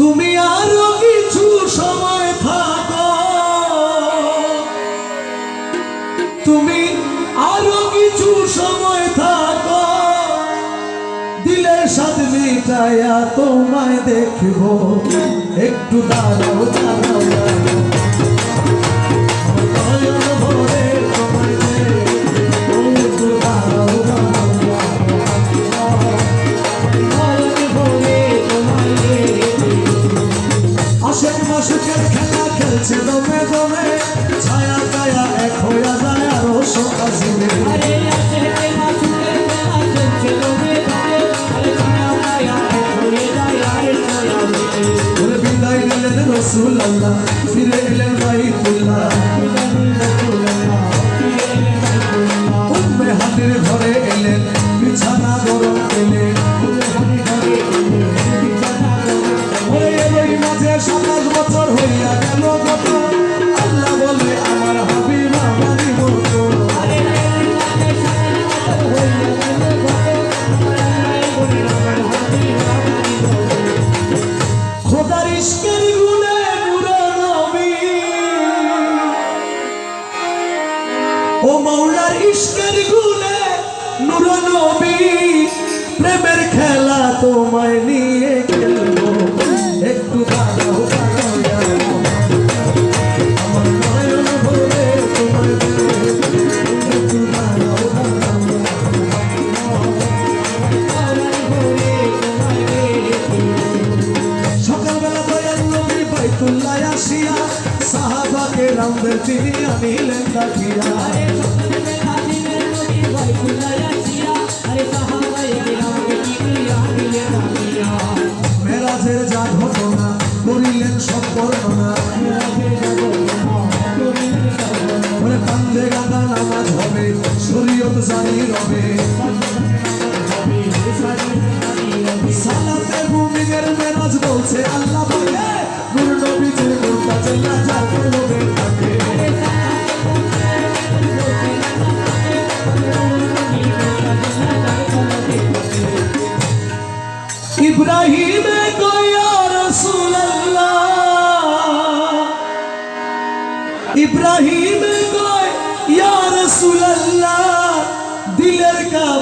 তুমি আরও কিছু সময় থাকো। তুমি আরও কিছু সময় থাকো। দিলে সাথ মিটাইয়া তোমায় দেখব। একটু দাঁড়াও দাঁড়াও। Resulallah Bir eyle ও মাওলার ইশকের গুণে নূরে নবী প্রেমের খেলা তোমায় নিয়ে খেলব। একটু দাঁড়াও সকালবেলা সাহাবাকে রামদের তিনি আনিলেন ডাকিয়া মেরাজের যা ঘটনা করিলেন সব বর্ণনা কান্দে গাদা নামাজ হবে শরীয়ত জানি রবে। সালাতে মুমিনের মেরাজ বলছে আল্লাহ বলে ইব্রাহিম ইব্রাহিম কয় ইয়া রাসূলুল্লাহ। দিলের কাবা